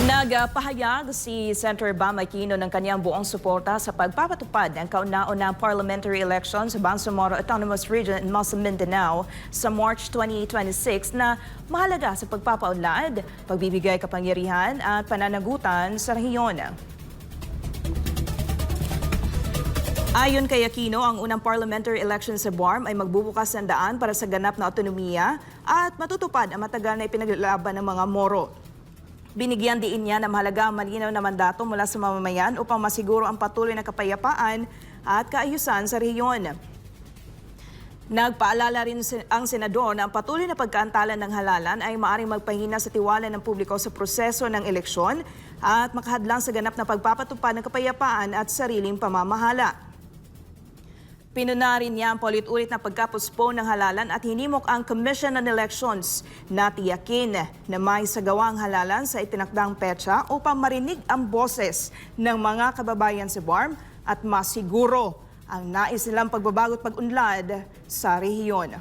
Nagpahayag si Senator Bam Aquino ng kanyang buong suporta sa pagpapatupad ng kauna-unang parliamentary election sa Bangsamoro Autonomous Region in Muslim Mindanao sa March 2026 na mahalaga sa pagpapaunlad, pagbibigay kapangyarihan at pananagutan sa rehiyon. Ayon kay Aquino, ang unang parliamentary election sa BARM ay magbubukas ng daan para sa ganap na autonomiya at matutupad ang matagal na ipinaglalaban ng mga Moro. Binigyan diin niya na mahalaga malinaw na mandato mula sa mamamayan upang masiguro ang patuloy na kapayapaan at kaayusan sa rehiyon. Nagpaalala rin ang senador na ang patuloy na pagkaantalan ng halalan ay maaring magpahina sa tiwala ng publiko sa proseso ng eleksyon at makahadlang sa ganap na pagpapatupad ng kapayapaan at sariling pamamahala. Pinuna rin niya ang paulit-ulit na pagkapuspon ng halalan at hinimok ang Commission on Elections na tiyakin na may sagawang halalan sa itinakdang petsa upang marinig ang boses ng mga kababayan sa BARM at masiguro ang nais nilang pagbabago at pag-unlad sa rehiyon.